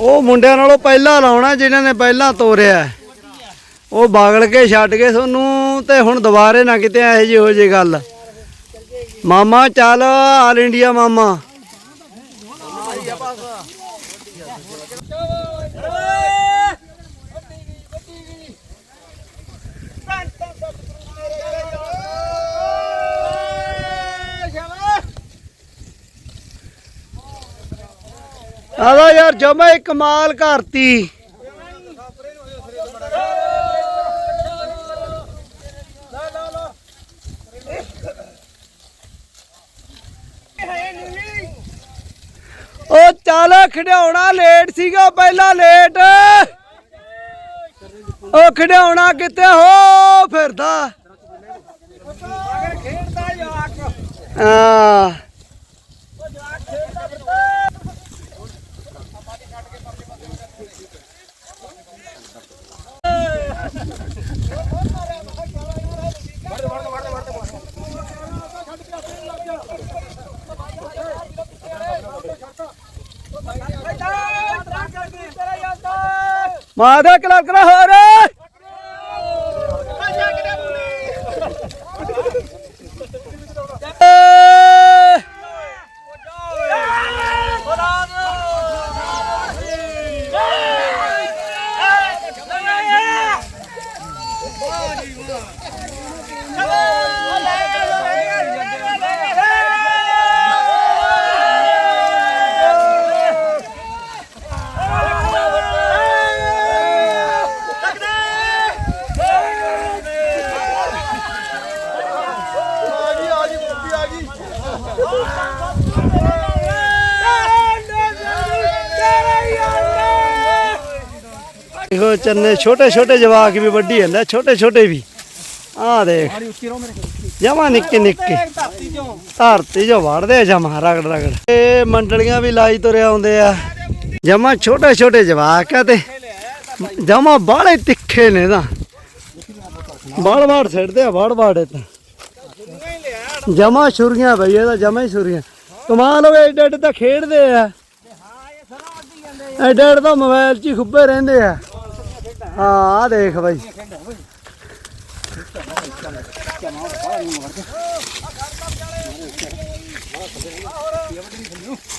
ਉਹ ਮੁੰਡਿਆਂ ਨਾਲੋਂ ਪਹਿਲਾਂ ਲਾਉਣਾ ਜਿਨ੍ਹਾਂ ਨੇ ਪਹਿਲਾਂ ਤੋਰਿਆ। ਉਹ ਬਾਗਲ ਕੇ ਛੱਡ ਕੇ ਤੁਹਾਨੂੰ ਤੇ ਹੁਣ ਦੁਬਾਰੇ ਨਾ ਕਿਤੇ ਇਹੋ ਜਿਹੀ ਹੋ ਜੇ ਗੱਲ। ਮਾਮਾ ਚੱਲ ਆਲ ਇੰਡੀਆ ਮਾਮਾ। ਆਦਾ ਯਾਰ ਜਮਾ ਹੀ ਕਮਾਲ ਕਰਤੀ ਉਹ ਚੱਲ ਖਿਡਾਉਣਾ ਲੇਟ ਸੀਗਾ ਪਹਿਲਾਂ ਲੇਟ ਉਹ ਖਿਡਾਉਣਾ ਕਿੱਥੇ? ਹੋ ਫਿਰਦਾ। ਆ ਕਲਾ ਹੋ ਚੰਨੇ ਛੋਟੇ ਛੋਟੇ ਜਵਾਕ ਵੀ ਵੱਡੀ ਜਾਂਦਾ ਛੋਟੇ ਛੋਟੇ ਵੀ। ਆਹ ਦੇਖ। ਜਮਾ ਨਿੱਕੇ ਨਿੱਕੇ। ਧਰਤੀ ਜੋ। ਵੜਦੇ ਜਮਾ ਰਗੜ ਰਗੜ। ਇਹ ਮੰਡਲੀਆਂ ਵੀ ਲਾਈ ਤੁਰੇ ਆਉਂਦੇ ਆ। ਜਮਾ ਛੋਟੇ ਛੋਟੇ ਜਵਾਕ ਆ ਤੇ ਜਮਾ ਬਾਹਲੇ ਤਿੱਖੇ ਨੇ ਤਾਂ। ਬਾੜ ਬਾੜ ਛੱਡਦੇ ਆ ਬਾੜ ਬਾੜ ਇਹ ਤਾਂ। ਜਮਾ ਛੁਰੀਆਂ ਬਈ ਇਹ ਤਾਂ ਜਮਾ ਹੀ ਛੁਰੀਆਂ। ਕਮਾਲ ਹੋਵੇ ਏਡੇ ਏਡੇ ਤਾਂ ਖੇਡਦੇ ਆ। ਐਡੇ ਐਡੇ ਤਾਂ ਮੋਬਾਈਲ 'ਚ ਹੀ ਖੁੱਬੇ ਰਹਿੰਦੇ ਆ। ਆ ਦੇਖ ਬਾਈ।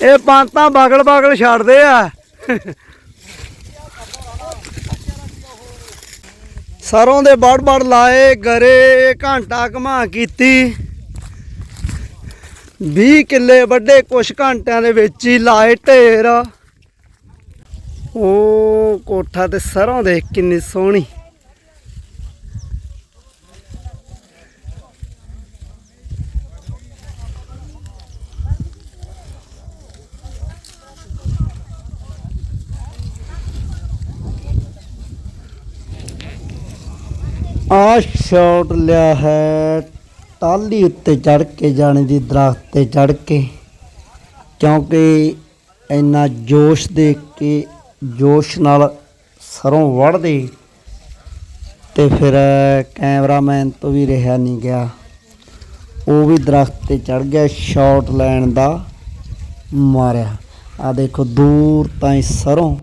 ਇਹ ਪੰਤਾਂ ਬਾਗਲ ਬਾਗਲ ਛੱਡਦੇ ਆ। ਸਰੋਂ ਦੇ ਬੜ ਬੜ ਲਾਏ, ਗਰੇ ਘੰਟਾ ਘਮਾ ਕੀਤੀ। 20 ਕਿੱਲੇ ਵੱਡੇ ਕੁਛ ਘੰਟਿਆਂ ਦੇ ਵਿੱਚ ਹੀ ਲਾਏ ਢੇਰ। ਉਹ ਕੋਠਾ ਤੇ ਸਰੋਂ ਦੇਖ ਕਿੰਨੀ ਸੋਹਣੀ। ਆ ਸ਼ਾਟ ਲਿਆ ਹੈ ਟਾਲੀ ਉੱਤੇ ਚੜ ਕੇ ਜਾਣੇ ਦੀ ਦਰਖਤ ਤੇ ਚੜ ਕੇ, ਕਿਉਂਕਿ ਇੰਨਾ ਜੋਸ਼ ਦੇਖ ਕੇ ਜੋਸ਼ ਨਾਲ ਸਰੋਂ ਵੜਦੇ ਤੇ ਫਿਰ ਕੈਮਰਾਮੈਨ ਤੋਂ ਵੀ ਰਿਹਾ ਨਹੀਂ ਗਿਆ। ਉਹ ਵੀ ਦਰਖਤ ਤੇ ਚੜ ਗਿਆ ਸ਼ਾਟ ਲੈਣ ਦਾ ਮਾਰਿਆ। ਆ ਦੇਖੋ ਦੂਰ ਤਾਈਂ ਸਰੋਂ।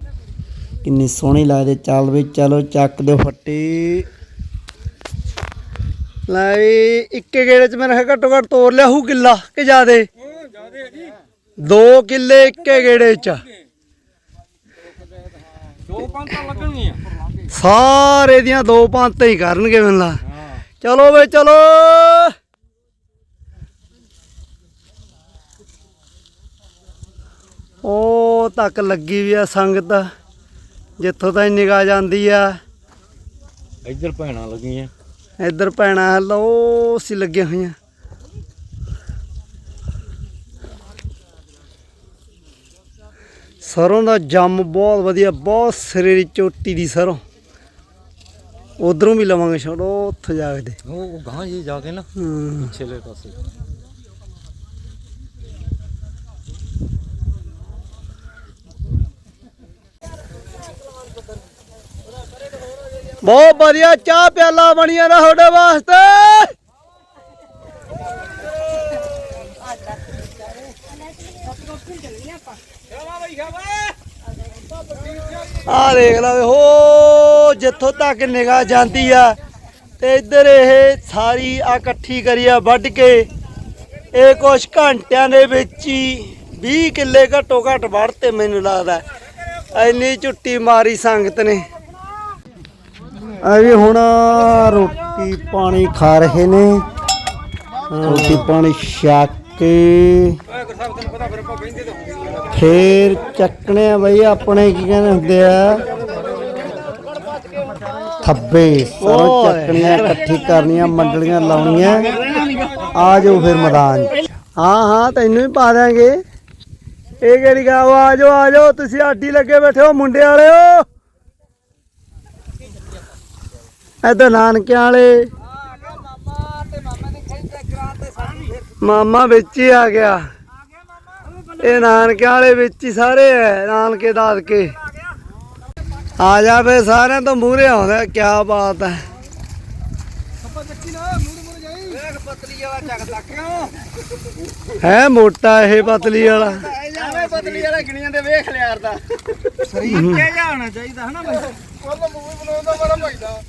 ਕਿੰਨੀ ਸੋਹਣੀ ਲੱਗਦੀ ਚੱਲ ਵੀ ਚਲੋ ਚੱਕ ਦਿਓ ਫੱਟੀ। ਲੈ ਵੀ ਇੱਕੇ ਗੇੜੇ ਚ ਮੇਰਾ ਘੱਟੋ ਘੱਟ ਤੋੜ ਲਿਆ ਹੂ ਕਿੱਲਾ ਕਿ ਜਿਆਦੇ? ਦੋ ਕਿੱਲੇ ਇੱਕੇ ਗੇੜੇ ਚ। ਦੋ ਪੰਤਾਂ ਲੱਗਣਗੀਆਂ। ਸਾਰੇ ਦੀਆਂ ਦੋ ਪੰਤਾਂ ਹੀ ਕਰਨਗੇ ਮੈਨੂੰ ਲਾ। ਚਲੋ ਵੇ ਚਲੋ। ਉਹ ਤੱਕ ਲੱਗੀ ਵੀ ਆ ਸੰਗਤ। ਜਿੱਥੋਂ ਤਾਈਂ ਨਿਗਾਹ ਜਾਂਦੀ ਆ। ਇੱਧਰ ਭੈਣਾਂ ਲੱਗੀਆਂ। ਇੱਧਰ ਪੈਣਾ ਲੋ ਸੀ ਲੱਗੀਆਂ ਹੋਈਆਂ। ਸਰੋਂ ਦਾ ਜੰਮ ਬਹੁਤ ਵਧੀਆ ਬਹੁਤ ਸਿਰੇ ਦੀ ਚੋਟੀ ਦੀ ਸਰੋਂ। ਉਧਰੋਂ ਵੀ ਲਵਾਂਗੇ ਛੋੜੋ ਉੱਥੇ ਜਾ ਕੇ ਦੇ। ਉਹ ਗਾਂ ਜੀ ਜਾ ਕੇ ਨਾ ਪਿਛਲੇ ਪਾਸੇ। ਬਹੁਤ ਵਧੀਆ ਚਾਹ ਪਿਆਲਾ ਬਣੀਆਂ ਨਾ ਤੁਹਾਡੇ ਵਾਸਤੇ। ਆ ਦੇਖ ਲਾ ਹੋ, ਜਿੱਥੋਂ ਤੱਕ ਨਿਗਾਹ ਜਾਂਦੀ ਆ ਤੇ ਇੱਧਰ ਇਹ ਸਾਰੀ ਆ ਇਕੱਠੀ ਕਰੀ ਆ ਵੱਢ ਕੇ। ਇਹ ਕੁਛ ਘੰਟਿਆਂ ਦੇ ਵਿੱਚ ਹੀ 20 ਕਿੱਲੇ ਘੱਟੋ ਘੱਟ ਵੱਢਤੇ ਮੈਨੂੰ ਲੱਗਦਾ ਐਨੀ ਝੁੱਟੀ ਮਾਰੀ ਸੰਗਤ ਨੇ। ਆ ਵੀ ਹੁਣ ਰੋਟੀ ਪਾਣੀ ਖਾ ਰਹੇ ਨੇ। ਰੋਟੀ ਪਾਣੀ ਛਕ ਕੇ ਫੇਰ ਚੱਕਣੇ ਆ ਬਈ ਆਪਣੇ ਕੀ ਕਹਿੰਦੇ ਹੁੰਦੇ ਆ? ਥੱਬੇ ਸਰੋਂ ਚੱਕਣੀਆਂ ਇਕੱਠੀ ਕਰਨੀਆਂ ਮੰਡਲੀਆਂ ਲਾਉਣੀਆਂ। ਆ ਜਾਓ ਫਿਰ ਮੈਦਾਨ ਹਾਂ ਹਾਂ ਤੈਨੂੰ ਹੀ ਪਾ ਦਾਂਗੇ ਇਹ ਕਿਹੜੀ ਗੱਲ? ਆ ਜਾਓ ਆ ਜਾਓ ਤੁਸੀਂ ਆਡੀ ਲੱਗੇ ਬੈਠੇ ਹੋ ਮੁੰਡੇ ਵਾਲਿਓ। ਇੱਧਰ ਨਾਨਕਿਆਂ ਵਾਲੇ। ਮਾਮਾ ਵਿੱਚ ਹੀ ਆ ਗਿਆ। ਇਹ ਨਾਨਕਿਆਂ ਵਾਲੇ ਵਿੱਚ ਹੀ ਸਾਰੇ ਐ, ਨਾਨਕੇ ਦਾਦਕੇ। ਆ ਜਾ ਫੇ ਸਾਰਿਆਂ ਤੋਂ ਮੂਹਰੇ ਆਉਂਦਾ ਕੀ ਬਾਤ ਹੈ ਹੈ ਮੋਟਾ ਇਹ ਪਤਲੀ ਵਾਲਾ। ਐਵੇਂ ਬਦਲੀ ਵਾਲਾ ਗਿਣੀਆਂ ਦੇ ਵੇਖ ਲਿਆ ਯਾਰ ਦਾ ਸਰੀਰ ਕੇ ਜਾਣਾ ਚਾਹੀਦਾ ਹਨਾ ਬਈ ਕੋਲ ਮੂਵੀ ਬਣਾਉਂਦਾ ਬੜਾ ਭਾਈਦਾ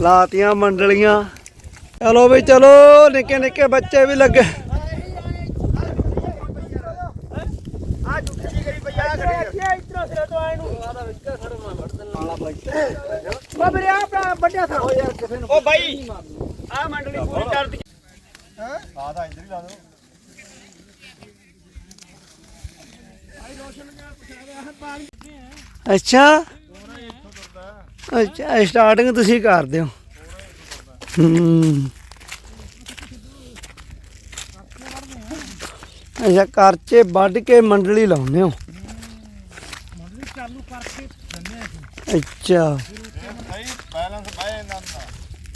ਲਾਤੀਆਂ, ਮੰਡਲੀਆਂ। ਚਲੋ ਵੀ ਚਲੋ ਨਿੱਕੇ ਨਿੱਕੇ ਬੱਚੇ ਵੀ ਲੱਗੇ। ਆ ਵੱਡਿਆ ਥਾ ਯਾਰ ਕਿਸੇ ਨੂੰ ਬਾਈ ਆ ਮੰਡਲੀ ਪੂਰੀ ਕਰ ਦੀ ਹਾਂ ਇੰਦਰ ਹੀ ਲਾ ਦੋ ਅੱਛਾ ਅੱਛਾ ਸਟਾਰਟਿੰਗ ਤੁਸੀਂ ਕਰਦੇ ਹੂੰ ਅੱਛਾ, ਕਰਚੇ ਵੱਢ ਕੇ ਮੰਡਲੀ ਲਾਉਂਦੇ ਹੋ? ਅੱਛਾ। ਬੈਲੈਂਸ ਬਾਏ ਇਹਨਾਂ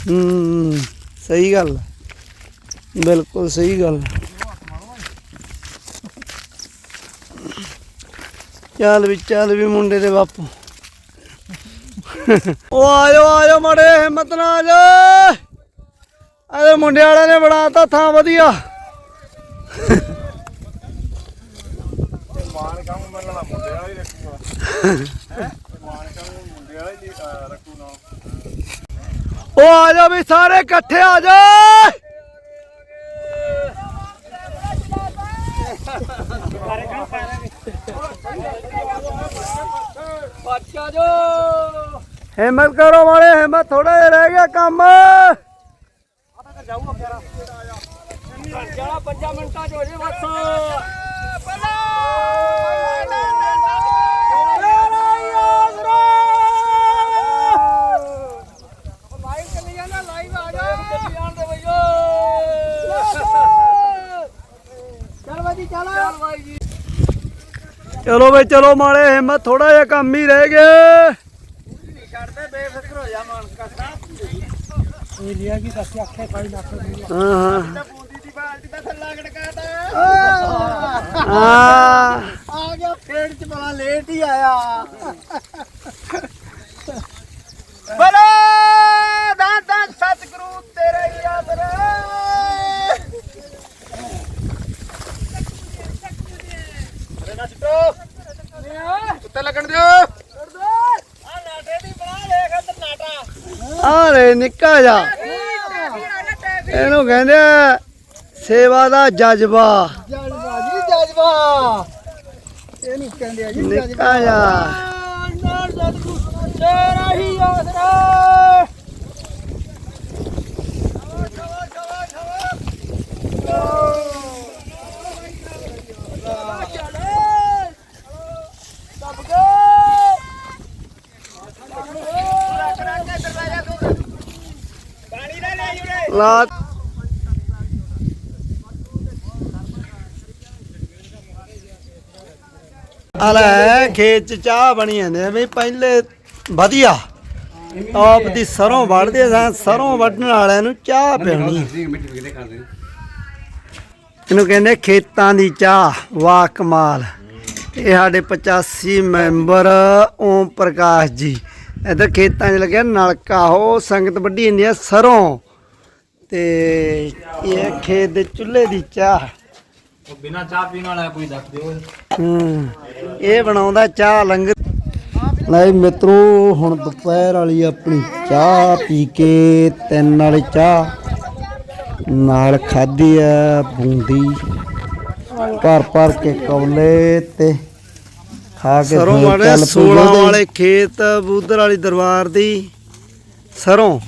ਹੂੰ, ਸਹੀ ਗੱਲ ਹੈ। ਬਿਲਕੁਲ ਸਹੀ ਗੱਲ ਚੱਲ ਵੀ ਚੱਲ ਵੀ ਮੁੰਡੇ ਦੇ ਬਾਪੂ। ਉਹ ਆਇਓ ਆਜੋ ਮੜੇ ਹਿੰਮਤ ਨਾਲ। ਆ ਜਾ ਅਰੇ ਮੁੰਡੇ ਵਾਲਿਆਂ ਨੇ ਬਣਾਤਾ ਥਾਂ ਵਧੀਆ। ਮਾਨ ਕੰਮ ਮੰਨਣਾ ਮੁੰਡੇ ਵਾਲਾ ਹੀ ਰੱਖੂਗਾ ਮਾਨ ਕੰਮ ਮੁੰਡੇ ਵਾਲਾ ਹੀ ਰੱਖੂ ਨਾ ਉਹ ਆ ਜਾ ਵੀ ਸਾਰੇ ਇਕੱਠੇ ਆ ਜਾ। ਬਾਦਸ਼ਾਹ ਜੋ ਹਿੰਮਤ ਕਰੋ ਮਾੜੇ ਹਿੰਮਤ ਥੋੜਾ ਜਿਹਾ ਰਹਿ ਗਿਆ ਕੰਮ। ਜਾਊਗਾ ਪਿਆਰਾ। ਜਾ 5 ਮਿੰਟਾਂ ਚ ਹੋ ਜੇ ਬਸ। ਲਾਈਵ ਚੱਲੀ ਜਾਂਦਾ ਲਾਈਵ ਆ ਜਾ। ਚੱਲੀ ਜਾਂਦੇ ਬਈਓ। ਚੱਲ ਬਾਜੀ ਚੱਲ। ਚੱਲ ਬਾਈ ਜੀ। ਚਲੋ ਬਈ ਚਲੋ ਮਾੜੇ ਹਿੰਮਤ ਥੋੜਾ ਜਿਹਾ ਕੰਮ ਹੀ ਰਹਿ ਗਿਆ ਨਹੀਂ ਛੱਡਦੇ ਬੇਫਿਕਰ ਹੋ ਜਾ ਮਾਨਕਾ ਸਾਹਿਬ ਇਹ ਲਿਆ ਕੀ ਦੱਸ ਅੱਖੇ ਪਾਈ ਲੱਖ ਹਾਂ ਹਾਂ ਤਾਂ ਬੂੰਦੀ ਦੀ ਬਾਲਟੀ ਦਾ ਥੱਲਾ ਗੜਕਾਤਾ ਹਾਂ। ਆ ਗਿਆ ਪੇੜ ਚ ਬੜਾ ਲੇਟ ਹੀ ਆਇਆ ਬਲੇ ਦਾਦਾ ਸਤਿਗੁਰੂ ਤੇਰੇ ਹੀ ਆਸਰੇ ਅਰੇ ਨਾ ਸਿੱਟੋ ਉੱਤੇ ਲੱਗਣ ਦਿਓ ਆ ਨਾਟੇ ਦੀ ਬਣਾ ਦੇਖ ਅੰਦਰ ਨਾਟਾ ਆ ਰੇ ਨਿੱਕਾ ਜਾ ਇਹਨੂੰ ਕਹਿੰਦੇ ਸੇਵਾ ਦਾ ਜਜ਼ਬਾ ਜਜ਼ਬਾ ਜੀ ਜਜ਼ਬਾ ਇਹਨੂੰ ਕਹਿੰਦੇ ਆ ਜੀ ਨਿੱਕਾ ਜਾ ਨਾਲ ਸਤਿਗੁਰੂ ਤੇਰਾ ਹੀ ਆਸਰਾ ਲਾ ਆ ਲੈ ਖੇਤ ਚ ਚਾਹ ਬਣੀ ਜਾਂਦੇ ਵੀ ਪਹਿਲੇ ਵਧੀਆ। ਆਪ ਦੀ ਸਰੋਂ ਵੜਦੇ ਸਾਂ ਸਰੋਂ ਵੱਢਣ ਵਾਲਿਆਂ ਨੂੰ ਚਾਹ ਪਿਉਣੀ ਇਹਨੂੰ ਕਹਿੰਦੇ ਖੇਤਾਂ ਦੀ ਚਾਹ ਵਾਹ ਕਮਾਲ। ਇਹ ਸਾਡੇ 85 ਮੈਂਬਰ ਓਮ ਪ੍ਰਕਾਸ਼ ਜੀ। ਇੱਧਰ ਖੇਤਾਂ 'ਚ ਲੱਗਿਆ ਨਲਕਾ ਉਹ ਸੰਗਤ ਵੱਢੀ ਜਾਂਦੀ ਆ ਸਰੋਂ। ਤੇ ਇਹ ਖੇਤ ਦੇ ਚੁੱਲ੍ਹੇ ਦੀ ਚਾਹ। ਬਿਨਾ ਚਾਹ ਪੀਣ ਵਾਲਾ ਕੋਈ ਦੱਸ ਦਿਓ। ਹਮ, ਇਹ ਬਣਾਉਂਦਾ ਚਾਹ ਲੰਗਰ। ਲੈ ਮਿੱਤਰੋ ਹੁਣ ਦੁਪਹਿਰ ਵਾਲੀ ਆਪਣੀ ਚਾਹ ਪੀ ਕੇ ਤਿੰਨ ਵਾਲੀ ਚਾਹ ਨਾਲ ਖਾਧੀ ਆ ਬੂੰਦੀ। ਭਰ ਭਰ ਕੇ ਕੌਲੇ ਤੇ ਖਾ ਕੇ ਸਰੋਂ ਵਾਲੇ ਚੱਲ ਪਈ 16 ਉਹਦੇ। ਵਾਲੇ ਖੇਤ ਬੂਦਰ ਵਾਲੀ ਦਰਬਾਰ ਦੀ ਸਰੋਂ।